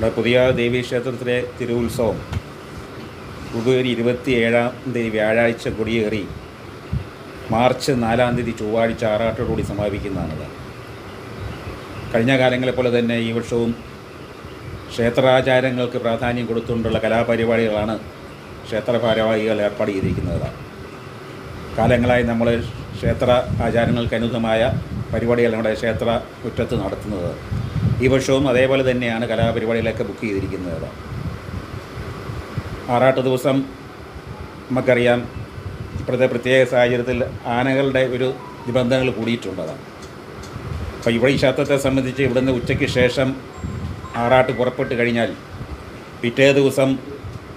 നമ്മുടെ പുതിയ ദേവീക്ഷേത്രത്തിലെ തിരുവുത്സവം. ഫെബ്രുവരി ഇരുപത്തി ഏഴാം തീയതി വ്യാഴാഴ്ച കൊടിയേറി മാർച്ച് നാലാം തീയതി ചൊവ്വാഴ്ച ആറാട്ടോടുകൂടി സമാപിക്കുന്നതാണത് കഴിഞ്ഞ കാലങ്ങളെ പോലെ തന്നെ ഈ വർഷവും ക്ഷേത്രാചാരങ്ങൾക്ക് പ്രാധാന്യം കൊടുത്തുകൊണ്ടുള്ള കലാപരിപാടികളാണ് ക്ഷേത്ര ഭാരവാഹികൾ ഏർപ്പാട് ചെയ്തിരിക്കുന്നത്. കാലങ്ങളായി നമ്മൾ ക്ഷേത്ര ആചാരങ്ങൾക്ക് അനുസൃതമായ പരിപാടികൾ നമ്മുടെ ക്ഷേത്ര മുറ്റത്ത് നടത്തുന്നത്. ഈ വർഷവും അതേപോലെ തന്നെയാണ് കലാപരിപാടികളൊക്കെ ബുക്ക് ചെയ്തിരിക്കുന്നത്. ആറാട്ട് ദിവസം നമുക്കറിയാം ഇപ്പോഴത്തെ പ്രത്യേക സാഹചര്യത്തിൽ ആനകളുടെ ഒരു നിബന്ധനകൾ കൂടിയിട്ടുള്ളതാണ് അപ്പോൾ ഇവിടെ ഈ ശാസ്ത്രത്തെ സംബന്ധിച്ച് ഇവിടുന്ന് ഉച്ചയ്ക്ക് ശേഷം ആറാട്ട് പുറപ്പെട്ട് കഴിഞ്ഞാൽ പിറ്റേ ദിവസം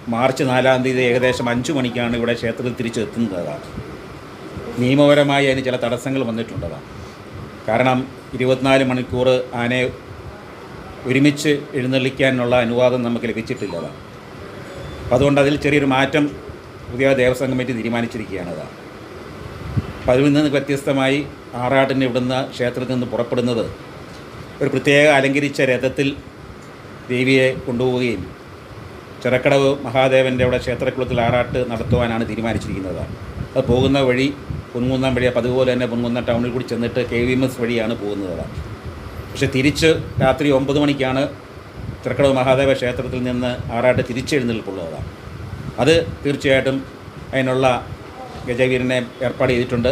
മാർച്ച് നാലാം തീയതി ഏകദേശം അഞ്ച് മണിക്കാണ് ഇവിടെ ക്ഷേത്രത്തിൽ തിരിച്ചെത്തുന്നതാണ് നിയമപരമായി അതിന് ചില തടസ്സങ്ങൾ വന്നിട്ടുള്ളതാണ് കാരണം ഇരുപത്തിനാല് മണിക്കൂർ ആനയെ ഒരുമിച്ച് എഴുന്നള്ളിക്കാനുള്ള അനുവാദം നമുക്ക് ലഭിച്ചിട്ടില്ലതാണ് അപ്പോൾ അതുകൊണ്ട് അതിൽ ചെറിയൊരു മാറ്റം പുതിയ ദേവസ്വം കമ്മിറ്റി തീരുമാനിച്ചിരിക്കുകയാണ് അതാണ് അപ്പോൾ അതിൽ നിന്ന് വ്യത്യസ്തമായി ആറാട്ടിന് ഇവിടുന്ന് ക്ഷേത്രത്തിൽ നിന്ന് പുറപ്പെടുന്നത് ഒരു പ്രത്യേക അലങ്കരിച്ച രഥത്തിൽ ദേവിയെ കൊണ്ടുപോവുകയും ചിറക്കടവ് മഹാദേവന്റെ അവിടെ ക്ഷേത്രക്കുളത്തിൽ ആറാട്ട് നടത്തുവാനാണ് തീരുമാനിച്ചിരിക്കുന്നത് അത്. പോകുന്ന വഴി പൊൻകുന്നം വഴി അതുപോലെ തന്നെ പൊൻകുന്നം ടൗണിൽ കൂടി ചെന്നിട്ട് കെ വി എം എസ് വഴിയാണ് പോകുന്നത് പക്ഷെ തിരിച്ച് രാത്രി ഒമ്പത് മണിക്കാണ് തൃക്കടവ് മഹാദേവ ക്ഷേത്രത്തിൽ നിന്ന് ആറാട്ട് തിരിച്ചെഴുന്നേൽപ്പുള്ളതാണ്. അത് തീർച്ചയായിട്ടും അതിനുള്ള ഗജവീരനെ ഏർപ്പാട് ചെയ്തിട്ടുണ്ട്.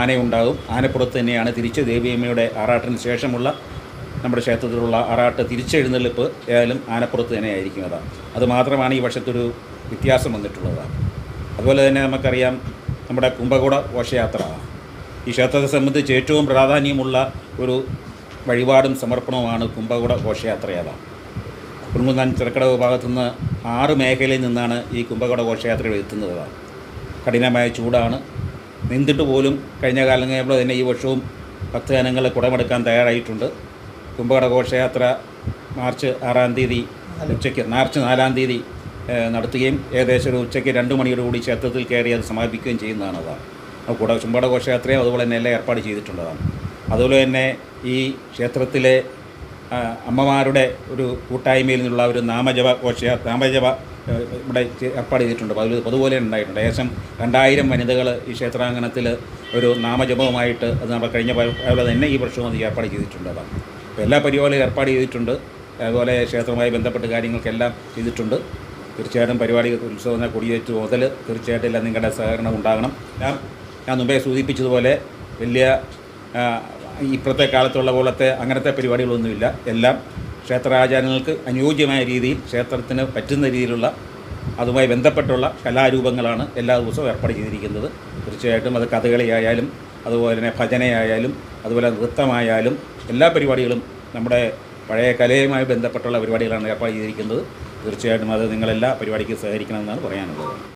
ആനയുണ്ടാകും. ആനപ്പുറത്ത് തന്നെയാണ് തിരിച്ച് ദേവിയമ്മയുടെ ആറാട്ടിന് ശേഷമുള്ള നമ്മുടെ ക്ഷേത്രത്തിലുള്ള ആറാട്ട് തിരിച്ചെഴുന്നള്ളിപ്പ് ഏതായാലും ആനപ്പുറത്ത് തന്നെ ആയിരിക്കും അതാണ് അതുമാത്രമാണ് ഈ വർഷത്തൊരു വ്യത്യാസം വന്നിട്ടുള്ളതാണ് അതുപോലെ തന്നെ നമുക്കറിയാം നമ്മുടെ കുംഭകോട ഘോഷയാത്ര. ഈ ക്ഷേത്രത്തെ സംബന്ധിച്ച് ഏറ്റവും പ്രാധാന്യമുള്ള ഒരു വഴിപാടും സമർപ്പണവുമാണ് കുംഭകുട കുറുങ്കുന്നാൻ ചെറുക്കട വിഭാഗത്തു നിന്ന് ആറ് മേഖലയിൽ നിന്നാണ് ഈ കുംഭകുട ഘോഷയാത്രകൾ എത്തുന്നത് കഠിനമായ ചൂടാണ്. നിന്നിട്ട് പോലും കഴിഞ്ഞ കാലങ്ങളിൽ തന്നെ ഈ വർഷവും ഭക്തജനങ്ങൾ കുടമെടുക്കാൻ തയ്യാറായിട്ടുണ്ട്. കുംഭകട ഘോഷയാത്ര മാർച്ച് ആറാം തീയതി ഉച്ചയ്ക്ക് മാർച്ച് നാലാം തീയതി നടത്തുകയും ഏകദേശം ഒരു ഉച്ചയ്ക്ക് രണ്ട് മണിയോട് കൂടി ക്ഷേത്രത്തിൽ കയറി അത് സമാപിക്കുകയും ചെയ്യുന്നതാണ് അതാണ് കൂടെ കുംഭകട ഘോഷയാത്രയും അതുപോലെ തന്നെ എല്ലാം ഏർപ്പാട് ചെയ്തിട്ടുള്ളതാണ്. അതുപോലെ തന്നെ ഈ ക്ഷേത്രത്തിലെ അമ്മമാരുടെ ഒരു കൂട്ടായ്മയിൽ നിന്നുള്ള ഒരു നാമജപ ഘോഷ നാമജപ ഇവിടെ ഏർപ്പാട് ചെയ്തിട്ടുണ്ട്. അതിൽ അതുപോലെ ഉണ്ടായിട്ടുണ്ട്. ഏകദേശം രണ്ടായിരം വനിതകൾ ഈ ക്ഷേത്രാങ്കണത്തിൽ ഒരു നാമജപവുമായിട്ട് അത് നമ്മൾ കഴിഞ്ഞ അതുപോലെ തന്നെ ഈ വർഷവും അത് ഏർപ്പാട് ചെയ്തിട്ടുണ്ട്. അതാണ് അപ്പോൾ എല്ലാ പരിപാടികളും ഏർപ്പാട് ചെയ്തിട്ടുണ്ട്. അതുപോലെ ക്ഷേത്രവുമായി ബന്ധപ്പെട്ട കാര്യങ്ങൾക്കെല്ലാം ചെയ്തിട്ടുണ്ട്. തീർച്ചയായിട്ടും പരിപാടി ഉത്സവം കൊടിയേറ്റ് മുതൽ തീർച്ചയായിട്ടും എല്ലാം നിങ്ങളുടെ സഹകരണം ഉണ്ടാകണം. ഞാൻ ഞാൻ മുമ്പേ സൂചിപ്പിച്ചതുപോലെ വലിയ ഇപ്പോഴത്തെ കാലത്തുള്ള പോലത്തെ അങ്ങനത്തെ പരിപാടികളൊന്നുമില്ല. എല്ലാം ക്ഷേത്രാചാരങ്ങൾക്ക് അനുയോജ്യമായ രീതിയിൽ ക്ഷേത്രത്തിന് പറ്റുന്ന രീതിയിലുള്ള അതുമായി ബന്ധപ്പെട്ടുള്ള കലാരൂപങ്ങളാണ് എല്ലാ ദിവസവും ഏർപ്പാട് ചെയ്തിരിക്കുന്നത്. തീർച്ചയായിട്ടും അത് കഥകളിയായാലും അതുപോലെ തന്നെ ഭജനയായാലും അതുപോലെ നൃത്തമായാലും എല്ലാ പരിപാടികളും നമ്മുടെ പഴയ കലയുമായി ബന്ധപ്പെട്ടുള്ള പരിപാടികളാണ് ഏർപ്പാട് ചെയ്തിരിക്കുന്നത്. തീർച്ചയായിട്ടും അത് നിങ്ങളെല്ലാ പരിപാടിക്കും സഹകരിക്കണമെന്നാണ് പറയാനുള്ളത്.